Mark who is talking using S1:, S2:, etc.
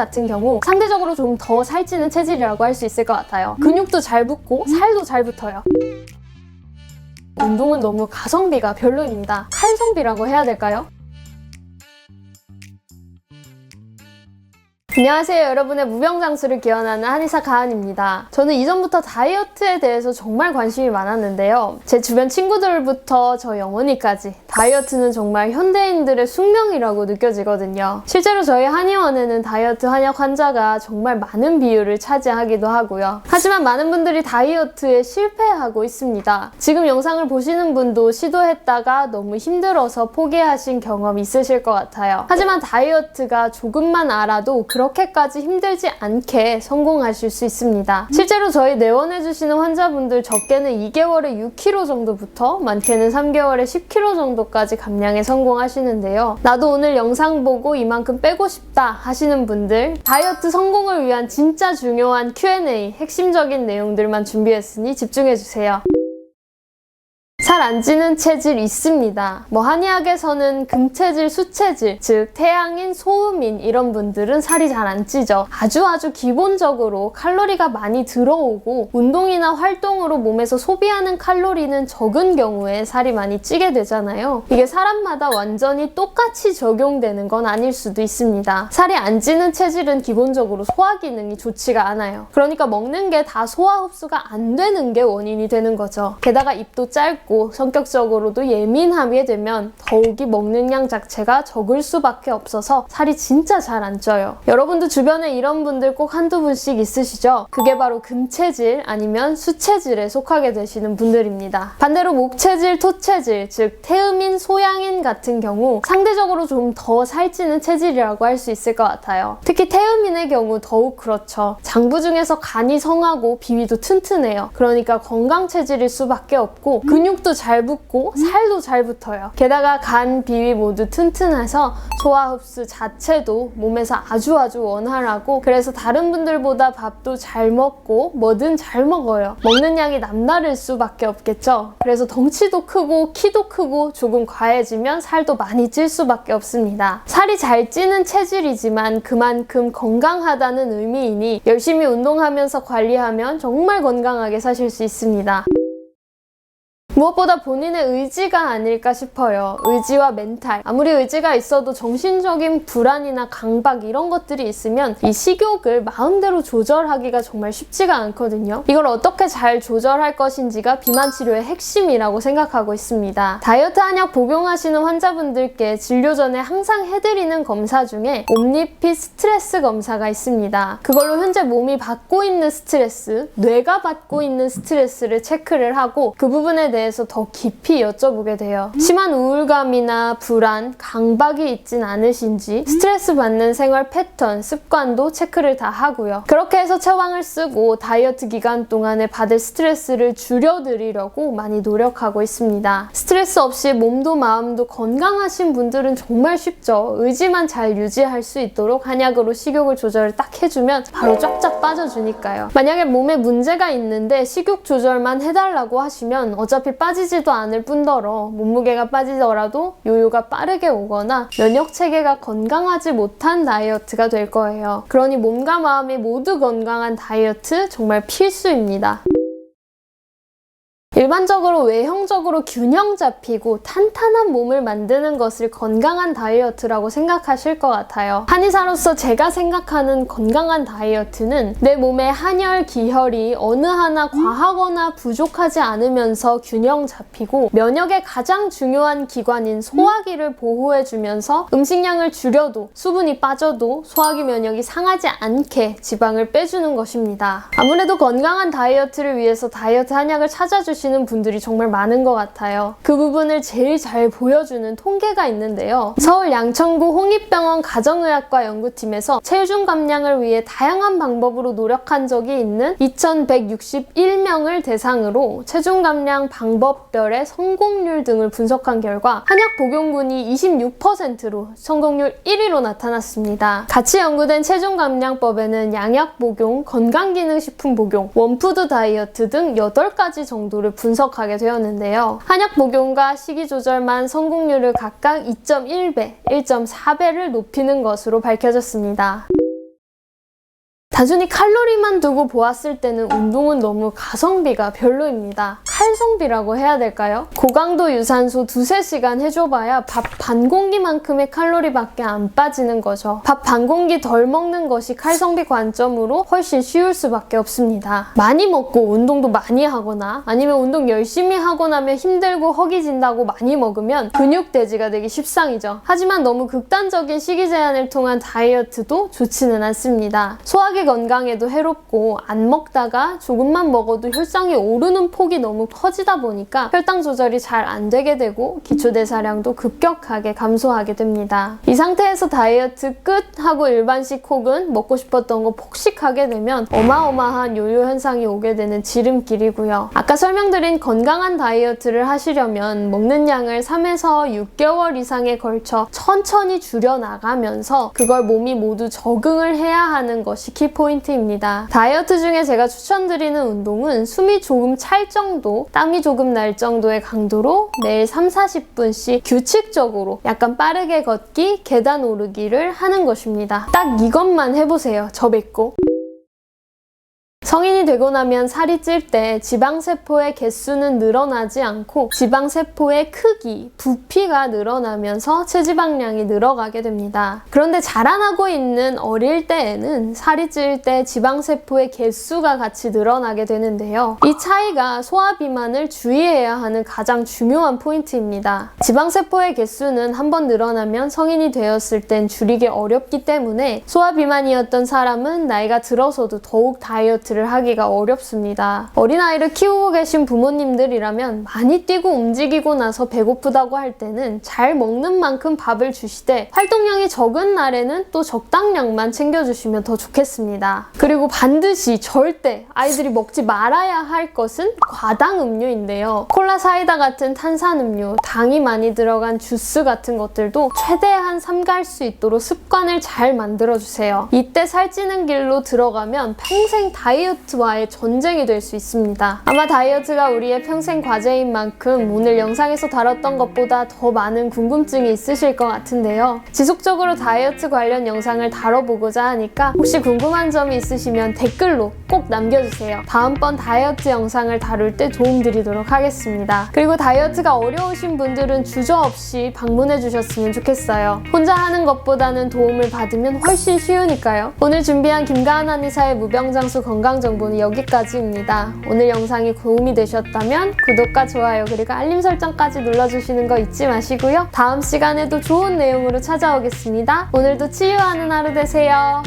S1: 같은 경우 상대적으로 좀 더 살찌는 체질이라고 할 수 있을 것 같아요. 근육도 잘 붙고 살도 잘 붙어요. 운동은 너무 가성비가 별로입니다. 칼성비라고 해야 될까요? 안녕하세요. 여러분의 무병장수를 기원하는 한의사 가은입니다. 저는 이전부터 다이어트에 대해서 정말 관심이 많았는데요. 제 주변 친구들부터 저 영원히까지 다이어트는 정말 현대인들의 숙명이라고 느껴지거든요. 실제로 저희 한의원에는 다이어트 한약 환자가 정말 많은 비율을 차지하기도 하고요. 하지만 많은 분들이 다이어트에 실패하고 있습니다. 지금 영상을 보시는 분도 시도했다가 너무 힘들어서 포기하신 경험 있으실 것 같아요. 하지만 다이어트가 조금만 알아도 그렇게까지 힘들지 않게 성공하실 수 있습니다. 실제로 저희 내원해주시는 환자분들 적게는 2개월에 6kg 정도부터 많게는 3개월에 10kg 정도까지 감량에 성공하시는데요. 나도 오늘 영상 보고 이만큼 빼고 싶다 하시는 분들 다이어트 성공을 위한 진짜 중요한 Q&A 핵심적인 내용들만 준비했으니 집중해주세요. 살안 찌는 체질 있습니다. 뭐 한의학에서는 금체질, 수체질, 즉 태양인, 소음인 이런 분들은 살이 잘 안 찌죠. 아주 아주 기본적으로 칼로리가 많이 들어오고 운동이나 활동으로 몸에서 소비하는 칼로리는 적은 경우에 살이 많이 찌게 되잖아요. 이게 사람마다 완전히 똑같이 적용되는 건 아닐 수도 있습니다. 살이 안 찌는 체질은 기본적으로 소화 기능이 좋지가 않아요. 그러니까 먹는 게 다 소화 흡수가 안 되는 게 원인이 되는 거죠. 게다가 입도 짧고 성격적으로도 예민하게 되면 더욱이 먹는 양 자체가 적을 수밖에 없어서 살이 진짜 잘 안 쪄요. 여러분도 주변에 이런 분들 꼭 한두 분씩 있으시죠? 그게 바로 금체질 아니면 수체질에 속하게 되시는 분들입니다. 반대로 목체질, 토체질, 즉 태음인, 소양인 같은 경우 상대적으로 좀 더 살찌는 체질이라고 할 수 있을 것 같아요. 특히 태음인의 경우 더욱 그렇죠. 장부 중에서 간이 성하고 비위도 튼튼해요. 그러니까 건강 체질일 수밖에 없고 근육도 잘 붙고 살도 잘 붙어요. 게다가 간, 비위 모두 튼튼해서 소화 흡수 자체도 몸에서 아주 아주 원활하고 그래서 다른 분들보다 밥도 잘 먹고 뭐든 잘 먹어요. 먹는 양이 남다를 수밖에 없겠죠. 그래서 덩치도 크고 키도 크고 조금 과해지면 살도 많이 찔 수밖에 없습니다. 살이 잘 찌는 체질이지만 그만큼 건강하다는 의미이니 열심히 운동하면서 관리하면 정말 건강하게 사실 수 있습니다. 무엇보다 본인의 의지가 아닐까 싶어요. 의지와 멘탈. 아무리 의지가 있어도 정신적인 불안이나 강박 이런 것들이 있으면 이 식욕을 마음대로 조절하기가 정말 쉽지가 않거든요. 이걸 어떻게 잘 조절할 것인지가 비만 치료의 핵심이라고 생각하고 있습니다. 다이어트 한약 복용하시는 환자분들께 진료 전에 항상 해드리는 검사 중에 옴니핏 스트레스 검사가 있습니다. 그걸로 현재 몸이 받고 있는 스트레스, 뇌가 받고 있는 스트레스를 체크를 하고 그 부분에 대해 대해서 더 깊이 여쭤보게 돼요. 심한 우울감이나 불안, 강박이 있진 않으신지 스트레스 받는 생활 패턴, 습관도 체크를 다 하고요. 그렇게 해서 처방을 쓰고 다이어트 기간 동안에 받을 스트레스를 줄여드리려고 많이 노력하고 있습니다. 스트레스 없이 몸도 마음도 건강하신 분들은 정말 쉽죠. 의지만 잘 유지할 수 있도록 한약으로 식욕을 조절을 딱 해주면 바로 쫙쫙 빠져주니까요. 만약에 몸에 문제가 있는데 식욕 조절만 해달라고 하시면 어차피 빠지지도 않을 뿐더러 몸무게가 빠지더라도 요요가 빠르게 오거나 면역 체계가 건강하지 못한 다이어트가 될 거예요. 그러니 몸과 마음이 모두 건강한 다이어트 정말 필수입니다. 일반적으로 외형적으로 균형 잡히고 탄탄한 몸을 만드는 것을 건강한 다이어트라고 생각하실 것 같아요. 한의사로서 제가 생각하는 건강한 다이어트는 내 몸의 한열, 기혈이 어느 하나 과하거나 부족하지 않으면서 균형 잡히고 면역의 가장 중요한 기관인 소화기를 보호해주면서 음식량을 줄여도 수분이 빠져도 소화기 면역이 상하지 않게 지방을 빼주는 것입니다. 아무래도 건강한 다이어트를 위해서 다이어트 한약을 찾아주 시는 분들이 정말 많은 것 같아요. 그 부분을 제일 잘 보여주는 통계가 있는데요. 서울 양천구 홍익병원 가정의학과 연구팀에서 체중 감량을 위해 다양한 방법으로 노력한 적이 있는 2161명을 대상으로 체중 감량 방법별의 성공률 등을 분석한 결과 한약 복용군이 26%로 성공률 1위로 나타났습니다. 같이 연구된 체중 감량법에는 양약 복용, 건강기능식품 복용, 원푸드 다이어트 등 8가지 정도를 분석하게 되었는데요. 한약 복용과 식이 조절만 성공률을 각각 2.1배, 1.4배를 높이는 것으로 밝혀졌습니다. 단순히 칼로리만 두고 보았을 때는 운동은 너무 가성비가 별로입니다. 칼성비라고 해야 될까요? 고강도 유산소 두세 시간 해줘봐야 밥 반 공기만큼의 칼로리밖에 안 빠지는 거죠. 밥 반 공기 덜 먹는 것이 칼성비 관점으로 훨씬 쉬울 수밖에 없습니다. 많이 먹고 운동도 많이 하거나 아니면 운동 열심히 하고 나면 힘들고 허기진다고 많이 먹으면 근육돼지가 되기 십상이죠. 하지만 너무 극단적인 식이 제한을 통한 다이어트도 좋지는 않습니다. 소화기 건강에도 해롭고 안 먹다가 조금만 먹어도 혈당이 오르는 폭이 너무 커지다 보니까 혈당 조절이 잘 안 되게 되고 기초대사량도 급격하게 감소하게 됩니다. 이 상태에서 다이어트 끝 하고 일반식 혹은 먹고 싶었던 거 폭식하게 되면 어마어마한 요요 현상이 오게 되는 지름길이고요. 아까 설명드린 건강한 다이어트를 하시려면 먹는 양을 3에서 6개월 이상에 걸쳐 천천히 줄여 나가면서 그걸 몸이 모두 적응을 해야 하는 것이 키 포인트입니다. 다이어트 중에 제가 추천드리는 운동은 숨이 조금 찰 정도, 땀이 조금 날 정도의 강도로 매일 3, 40분씩 규칙적으로 약간 빠르게 걷기, 계단 오르기를 하는 것입니다. 딱 이것만 해보세요. 저 뵙고. 성인이 되고 나면 살이 찔 때 지방세포의 개수는 늘어나지 않고 지방세포의 크기, 부피가 늘어나면서 체지방량이 늘어가게 됩니다. 그런데 자라나고 있는 어릴 때에는 살이 찔 때 지방세포의 개수가 같이 늘어나게 되는데요. 이 차이가 소화비만을 주의해야 하는 가장 중요한 포인트입니다. 지방세포의 개수는 한 번 늘어나면 성인이 되었을 땐 줄이기 어렵기 때문에 소화비만이었던 사람은 나이가 들어서도 더욱 다이어트를 하기가 어렵습니다. 어린아이를 키우고 계신 부모님들이라면 많이 뛰고 움직이고 나서 배고프다고 할 때는 잘 먹는 만큼 밥을 주시되 활동량이 적은 날에는 또 적당량만 챙겨주시면 더 좋겠습니다. 그리고 반드시 절대 아이들이 먹지 말아야 할 것은 과당 음료인데요. 콜라 사이다 같은 탄산음료, 당이 많이 들어간 주스 같은 것들도 최대한 삼갈 수 있도록 습관을 잘 만들어주세요. 이때 살찌는 길로 들어가면 평생 다이어트와의 전쟁이 될 수 있습니다. 아마 다이어트가 우리의 평생 과제인 만큼 오늘 영상에서 다뤘던 것보다 더 많은 궁금증이 있으실 것 같은데요. 지속적으로 다이어트 관련 영상을 다뤄보고자 하니까 혹시 궁금한 점이 있으시면 댓글로 꼭 남겨주세요. 다음번 다이어트 영상을 다룰 때 도움드리도록 하겠습니다. 그리고 다이어트가 어려우신 분들은 주저 없이 방문해 주셨으면 좋겠어요. 혼자 하는 것보다는 도움을 받으면 훨씬 쉬우니까요. 오늘 준비한 김가은 한의사의 무병장수 건강 정보는 여기까지입니다. 오늘 영상이 도움이 되셨다면 구독과 좋아요 그리고 알림 설정까지 눌러주시는 거 잊지 마시고요. 다음 시간에도 좋은 내용으로 찾아오겠습니다. 오늘도 치유하는 하루 되세요.